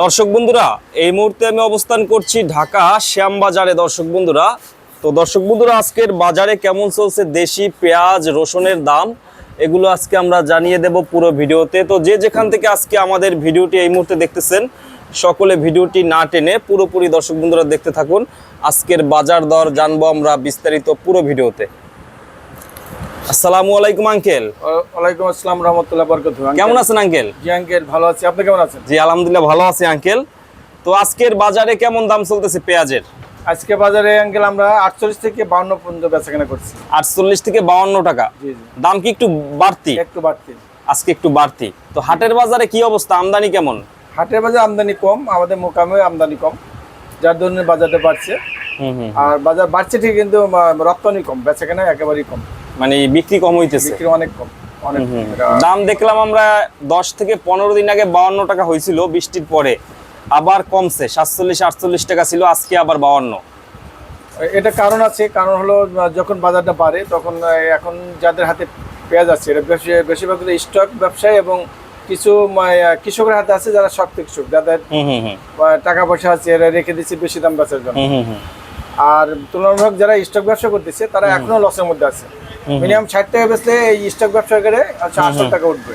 দর্শক বন্ধুরা, এই মুহূর্তে আমি অবস্থান করছি ঢাকা শ্যামবাজারে, দর্শক বন্ধুরা। তো দর্শক বন্ধুরা, আজকের বাজারে কেমন চলছে? দেশি পেঁয়াজ, রসুনের দাম, এগুলো আজকে আমরা জানিয়ে দেব পুরো ভিডিওতে। তো যে যেখান থেকে আজকে আমাদের ভিডিওটি এই মুহূর্তে দেখতেছেন, সকলে ভিডিওটি না টেনে পুরোপুরি দর্শক বন্ধুরা দেখতে থাকুন। আজকের বাজার দর জানব আমরা বিস্তারিত পুরো ভিডিওতে। আসসালামু আলাইকুম আঙ্কেল। ওয়ালাইকুম আসসালাম রহমতুল্লাহ বরকত কেমন আছেন আঙ্কেল? জি আঙ্কেল ভালো আছি। আপনি কেমন আছেন? জি আলহামদুলিল্লাহ ভালো আছি আঙ্কেল। তো আজকের বাজারে কেমন দাম চলতেছে পেঁয়াজের? আজকে বাজারে আঙ্কেল আমরা আটচল্লিশ থেকে বাউন্ন পর্যন্ত বেচা কেনা করছি। আটচল্লিশ থেকে বাউন্ন টাকা। দাম কি একটু বাড়তি? একটু বাড়তি। আজকে একটু বাড়তি। তো হাটের বাজারে কি অবস্থা? আমদানি কেমন? হাটের বাজার আমদানি কম আমাদের মোকামে আমদানি কম যার জন্য বাজারটা বাড়ছে। হুম হুম আর বাজার বাড়ছে ঠিক কিন্তু রপ্তানি কম বেচা কেনা একেবারেই কম। মানে বিক্রি কম হইতেছে। বিক্রি অনেক কম অনেক দাম দেখলাম আমরা দশ থেকে পনেরো দিন আগে বাউন্ন টাকা হয়েছিল বৃষ্টির পরে। আবার কমছে সাতচল্লিশ আটচল্লিশ টাকা ছিল আজকে আবার বাউন্ন। এটা কারণ আছে কারণ হলো যখন বাজারটা বাড়ে তখন এখন যাদের হাতে পেঁয়াজ আছে এটা বেশি বেশিরভাগ স্টক ব্যবসায়ী এবং কিছু কৃষকের হাতে আছে যারা শক্ত কৃষক যাদের টাকা পয়সা আছে এরা রেখে দিচ্ছে বেশি দাম বেচার জন্য। আর তুলনামূলক যারা স্টক ব্যবসা করতেছে তারা এখনও লসের মধ্যে আছে। মিনিমাম ষাট টাকা বেচলে এই স্টক ব্যবসা করে আচ্ছা আটশো টাকা উঠবে।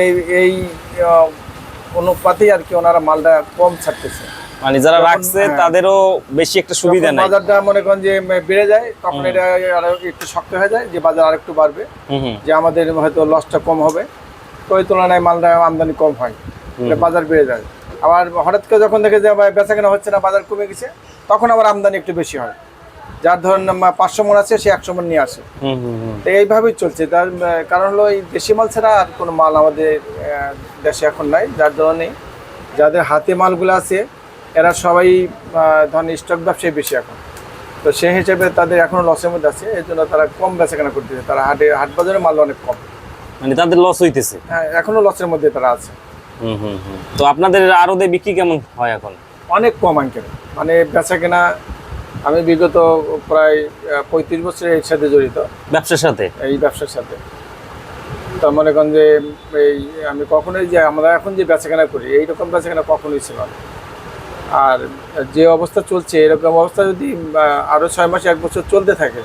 এই এই আহ, অনুপাতেই আর কি ওনারা মালটা কম ছাড়তেছে। মানে যারা রাখছে হ্যাঁ। তাদেরও বেশি একটা সুবিধা নাই। বাজারটা মনে করেন যে বেড়ে যায় তখন এটা আরও একটু শক্ত হয়ে যায় যে বাজার আরেকটু বাড়বে। যে আমাদের হয়তো লসটা কম হবে। তো ওই তুলনায় মালটা আমদানি কম হয়। বাজার বেড়ে যায়। আবার হঠাৎ করে যখন দেখে যে বেচা কেনা হচ্ছে না বাজার কমে গেছে তখন আবার আমদানি একটু বেশি হয়। যার ধরেন পাঁচশো মন আছে সে একশো মন নিয়ে আসে। হুম হুম হুম। তো এইভাবেই চলছে। তার কারণ হলো এই দেশি মাল ছাড়া আর কোনো মাল আমাদের দেশে এখন নাই। যার ধরনে যাদের হাতে মালগুলো আছে এরা সবাই ধরেন স্টক ব্যবসায়ী বেশি এখন। তো সেই হিসেবে তাদের এখনও লসের মধ্যে আছে। এই জন্য তারা কম বেচাকেনা করতেছে। তারা হাটে হাট বাজারে মাল অনেক কম। মানে তাদের লস হইতেছে। হ্যাঁ এখনও লসের মধ্যে তারা আছে। হুম হুম হুম। তো আপনাদের আরদে বিক্রি কেমন হয় এখন? অনেক কম আঙ্কেল। মানে বেচা কেনা আমি বিগত প্রায় পঁয়ত্রিশ বছর এর সাথে জড়িত। ব্যবসার সাথে? এই ব্যবসার সাথে। তা মনে করেন যে এই আমি কখনোই যে আমরা এখন যে বেচাকেনা করি এইরকম বেচাকেনা কখনোই ছিল না। আর যে অবস্থা চলছে এরকম অবস্থা যদি আরও ছয় মাস এক বছর চলতে থাকে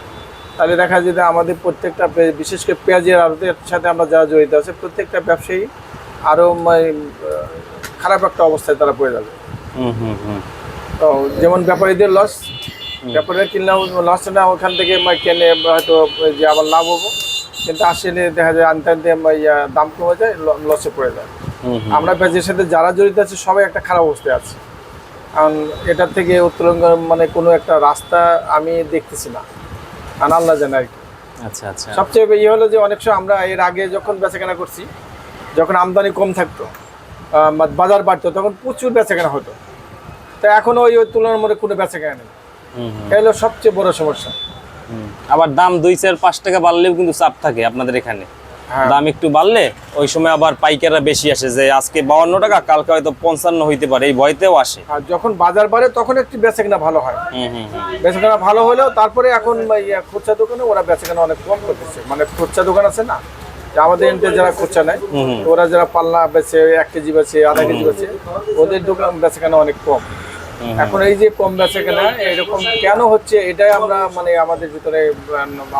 তাহলে দেখা যায় যে আমাদের প্রত্যেকটা বিশেষ করে পেঁয়াজের আড়তের সাথে আমরা যারা জড়িত আছে প্রত্যেকটা ব্যবসায়ী আরও খারাপ একটা অবস্থায় তারা পড়ে যাবে। তো যেমন ব্যাপারীদের লস ব্যাপারীরা কিনলেও লস না ওখান থেকে কেনে হয়তো যে আবার লাভ হব। কিন্তু আসলে দেখা যায় আনতে আনতে দাম কমে যায় লসে পড়ে যায়। আমরা পেঁয়াজের সাথে যারা জড়িত আছে সবাই একটা খারাপ অবস্থায় আছে। কারণ এটার থেকে উত্তরঙ্গ মানে কোনো একটা রাস্তা আমি দেখতেছি না। আর আল্লাহ জানে আর কি। আচ্ছা আচ্ছা। সবচেয়ে ইয়ে হলো যে অনেক সময় আমরা এর আগে যখন বেচাকেনা করছি যখন আমদানি কম থাকতো বাজার বাড়তো তখন প্রচুর বেচাকেনা হতো। তো এখন ওই তুলনার মধ্যে কোনো বেচাকেনা নেই। হলো সবচেয়ে বড় সমস্যা। আবার দাম দুই চার পাঁচ টাকা বাড়লেও কিন্তু চাপ থাকে আপনাদের এখানে। হ্যাঁ। দাম একটু বাড়লে ওই সময় আবার পাইকাররা বেশি আসে যে আজকে বাউন্ন টাকা কালকে হয়তো পঞ্চান্ন হইতে পারে এই ভয়তেও আসে। যখন বাজার বাড়ে তখন একটু বেচাকেনা ভালো হয়। বেচাকেনা ভালো হলেও তারপরে এখন খুচরা দোকানে ওরা বেচাকেনা অনেক কম করতেছে। মানে খুচরা দোকান আছে না আমাদের এনতে যারা খুচরা নেয়। ওরা যারা পাল্লা বেচে এক কেজি বেচে আধা কেজি বেচে ওদের দোকান বেচাকেনা অনেক কম। এখন এই যে কম বেচা কেনা এরকম কেন হচ্ছে? এটাই আমরা মানে আমাদের ভিতরে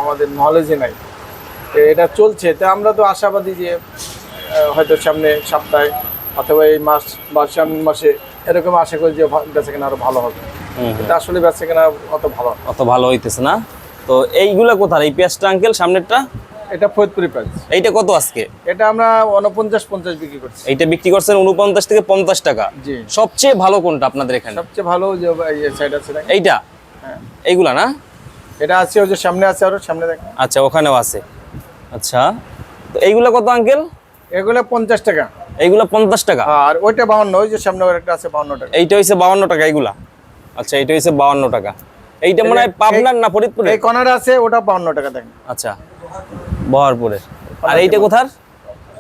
আমাদের নলেজে নাই। এটা চলছে। তা আমরা তো আশাবাদী যে হয়তো সামনে সপ্তাহে অথবা এই মাস বা সামনের মাসে এরকম আশা করি যে বেচা কেনা আরও ভালো হবে। আসলে বেচা কেনা অত ভালো অত ভালো হইতেছে না। তো এইগুলা কোথায় এই পেঁয়াজটা আঙ্কেল সামনেরটা? এটা ফরিদপুরি প্রাইস। এইটা কত আজকে? এটা আমরা উনপঞ্চাশ পঞ্চাশ বিক্রি করছি। এইটা বিক্রি করছেন উনপঞ্চাশ থেকে পঞ্চাশ টাকা। জি। সবচেয়ে ভালো কোনটা আপনাদের এখানে? সবচেয়ে ভালো যে সাইড আছে এইটা? হ্যাঁ। এইগুলা না? এটা আছে ওই যে সামনে আছে আরও সামনে দেখেন। আচ্ছা ওখানেও আছে। আচ্ছা। তো এইগুলা কত আঙ্কেল এগুলো পঞ্চাশ টাকা। এইগুলা পঞ্চাশ টাকা? আর ওইটা বাউন্ন ওই যে সামনে একটা আছে বাউন্ন টাকা। এইটা হইছে বাউন্ন টাকা এইগুলা। আচ্ছা এইটা হইছে বাউন্ন টাকা। এইটা মনে হয় পাবনার না ফরিদপুরে এই কর্নারে আছে ওটা বাউন্ন টাকা দেখেন। আচ্ছা। বহরপুরে আর এইটা কোথার?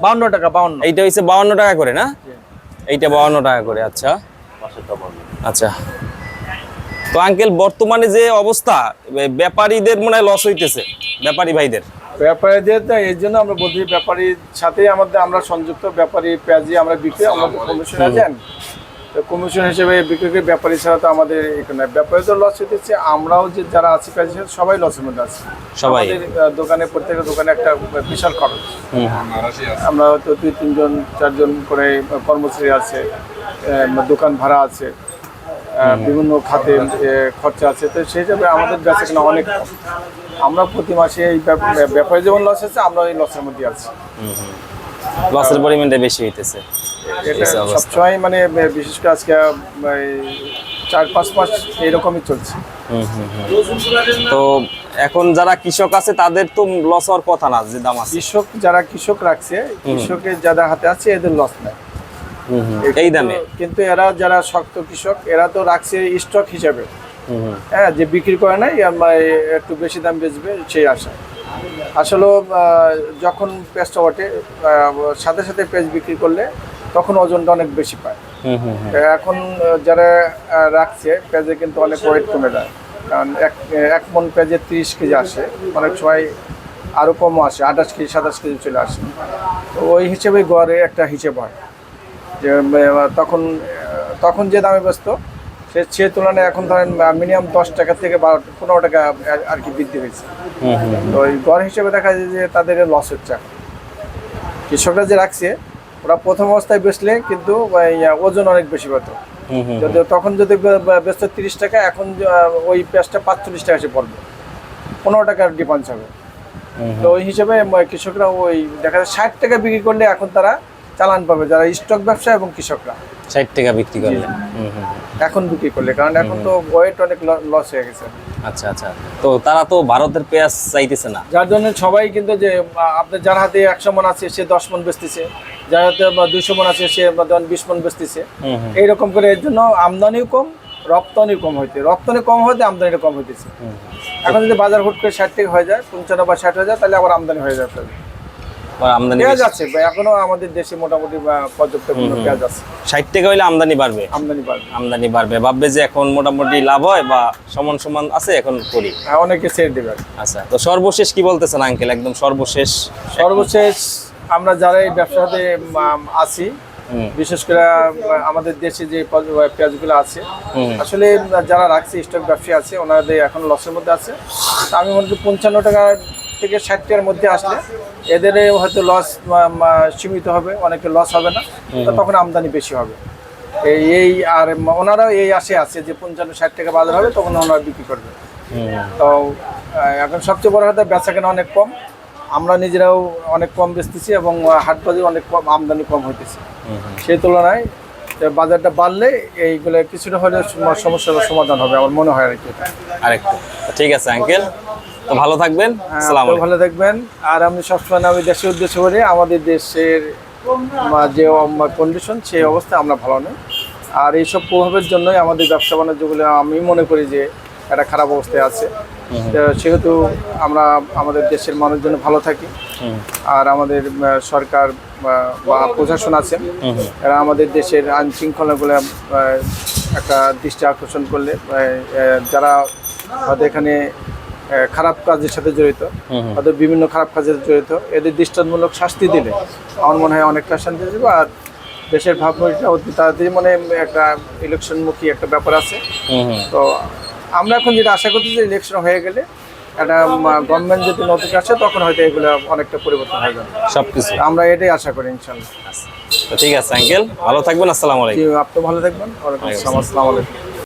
বাউন্ন টাকা বাউন্ন। এইটা হইছে বাউন্ন টাকা করে না? এইটা বাউন্ন টাকা করে আচ্ছা। আচ্ছা। তো আঙ্কেল বর্তমানে যে অবস্থা ব্যাপারীদের মনে হয় লস হইতেছে ব্যাপারী ভাইদের। ব্যাপারীদের তো এই জন্য আমরা বলছি ব্যাপারীর সাথেই আমাদের আমরা সংযুক্ত ব্যাপারী পেঁয়াজি আমরা বিক্রি আমাদের কমিশন আছেন? কমিশন হিসেবে বিক্রি করি ব্যাপারী ছাড়া তো আমাদের এখানে ব্যাপারী তো লস হতেছে আমরাও যে যারা আছি সাথে সবাই লসের মধ্যে আছি। সবাই। দোকানে প্রত্যেকটা দোকানে একটা বিশাল খরচ। আমরা হয়তো দুই তিনজন চারজন করে কর্মচারী আছে দোকান ভাড়া আছে বিভিন্ন খাতে খরচা আছে। তো সেই হিসাবে আমাদের বেচা কেনা অনেক আমরা প্রতি মাসে এই ব্যাপ- ব্যাপারে যেমন লস আছে আমরা এই লসের মধ্যে আছি। লসের পরিমাণটা বেশি হইতেছে। সবসময় মানে বিশেষ করে আজকে চার পাঁচ মাস এরকমই চলছে। তো এখন যারা কৃষক আছে তাদের তো লস হওয়ার কথা না যে দাম আছে। কৃষক যারা কৃষক রাখছে কৃষকের যারা হাতে আছে এদের লস নেই। এই দামে? কিন্তু- এরা যারা শক্ত কৃষক এরা তো রাখছে স্টক হিসাবে। হ্যাঁ যে বিক্রি করে নাই একটু বেশি দাম বেচবে সেই আশা। আসলে যখন পেঁয়াজটা ওঠে সাথে সাথে পেঁয়াজ বিক্রি করলে তখন ওজনটা অনেক বেশি পায়। এখন যারা রাখছে পেঁয়াজে কিন্তু অনেক ওয়েট কমে যায় কারণ এক এক মন পেঁয়াজে তিরিশ কেজি আসে অনেক সময় আরও কমও আসে আঠাশ কেজি সাতাশ কেজি চলে আসে তো ওই হিসেবে গড়ে একটা হিসেব হয় যে তখন তখন যে দামে ব্যস্ত সে সে তুলনায় এখন ধরেন মিনিমাম দশ টাকা থেকে বারো পনেরো টাকা আর- কি বৃদ্ধি হয়েছে। তো ওই গড় হিসেবে দেখা যায় যে তাদের লস হচ্ছে। কৃষকরা যে রাখছে ওরা প্রথম অবস্থায় বেচলে কিন্তু ওজন অনেক বেশি পেত। যদি তখন যদি বেচত তিরিশ টাকা এখন ওই পেঁয়াজটা পাঁচচল্লিশ টাকা এসে পড়বে। পনেরো টাকার ডিফারেন্স হবে। তো ওই হিসেবে কৃষকরা ওই দেখা যায় ষাট টাকা বিক্রি করলে এখন তারা চালান পাবে যারা স্টক ব্যবসা এবং কৃষকরা। ষাট টাকা বিক্রি করলে। এখন বিক্রি করলে কারণ এখন তো ওয়েট অনেক লস হয়ে গেছে। আচ্ছা আচ্ছা। তো তারা তো ভারতের পেঁয়াজ চাইতেছে না। যার জন্য সবাই কিন্তু যে আপনার যার হাতে একশো মন আছে সে দশ মন বেচতেছে। যার দুইশো মন আছে সে ধরেন বিশ মন বেচতেছে। এইরকম করে এর জন্য আমদানিও কম রপ্তানিও কম হইতে। রপ্তানি কম হইতে আমদানিটা কম হইতেছে। এখন যদি বাজার হুট করে ষাট টাকা হয়ে যায় পঞ্চান্ন বা ষাট হয়ে যায় তাহলে আবার আমদানি হয়ে যাবে। আমদানি আছে এখনও আমাদের দেশে মোটামুটি পর্যাপ্ত পেঁয়াজ আছে। ষাট টাকা হইলে আমদানি বাড়বে? আমদানি বাড়বে। আমদানি বাড়বে। ভাববে যে এখন মোটামুটি লাভ হয় বা সমান সমান আছে এখন করি। অনেকে ছেড়ে দেবে। আচ্ছা তো সর্বশেষ কি বলতেছেন আঙ্কেল? একদম সর্বশেষ। সর্বশেষ আমরা যারা এই ব্যবসাতে আছি বিশেষ করে আমাদের দেশে যে পেঁয়াজগুলো আছে আসলে যারা রাখছে স্টক ব্যবসায়ী আছে ওনাদের এখন লসের মধ্যে আছে। আমি মনে করি পঞ্চান্ন টাকা থেকে ষাট টাকার মধ্যে আসলে এদের হয়তো লস সীমিত হবে অনেকে লস হবে না। তো তখন আমদানি বেশি হবে। এই এই আর ওনারাও এই আশে আছে যে পঞ্চান্ন ষাট টাকা বাজার হবে তখন ওনারা বিক্রি করবে। তো এখন সবচেয়ে বড় কথা বেচা কেনা অনেক কম। আমরা নিজেরাও অনেক কম বেচতেছি এবং হাট বাজারে অনেক কম আমদানি কম হইতেছে। সেই তুলনায় বাজারটা বাড়লে এইগুলো কিছুটা হলে সমস্যার সমাধান হবে আমার মনে হয় আর কি। আরেকটু। ঠিক আছে আঙ্কেল তো ভালো থাকবেন। হ্যাঁ, ভালো থাকবেন। আর আমি সবসময় আমি দেশের উদ্দেশ্য করি আমাদের দেশের যে কন্ডিশন সেই অবস্থা আমরা ভালো নেই। আর এইসব প্রভাবের জন্যই আমাদের ব্যবসা বাণিজ্যগুলো আমি মনে করি যে একটা খারাপ অবস্থায় আছে। সেহেতু আমরা আমাদের দেশের মানুষজন ভালো থাকি। আর আমাদের সরকার বা- প্রশাসন হুম। এরা আমাদের দেশের আইন শৃঙ্খলাগুলো একটা দৃষ্টি আকর্ষণ করলে যারা হয়তো এখানে খারাপ কাজের সাথে জড়িত। হয়তো বিভিন্ন খারাপ কাজের জড়িত এদের দৃষ্টান্তমূলক শাস্তি দিলে আমার মনে হয় অনেকটা শান্তি দেবে আর দেশের ভাবমূর্তিটা অতি তাড়াতাড়ি মানে একটা ইলেকশনমুখী একটা ব্যাপার আছে। তো আমরা এখন যেটা আশা করছি যে ইলেকশন হয়ে গেলে একটা গভর্নমেন্ট যদি নতুন আসে তখন হয়তো এগুলো অনেকটা পরিবর্তন হয়ে যাবে। সবকিছু। আমরা এটাই আশা করি ইনশাল্লাহ। তো ঠিক আছে আঙ্কেল। ভালো থাকবেন আসসালামু আলাইকুম। আপনি ভালো থাকবেন। ওয়ালাইকুম আসসালাম। আসসালামু আলাইকুম।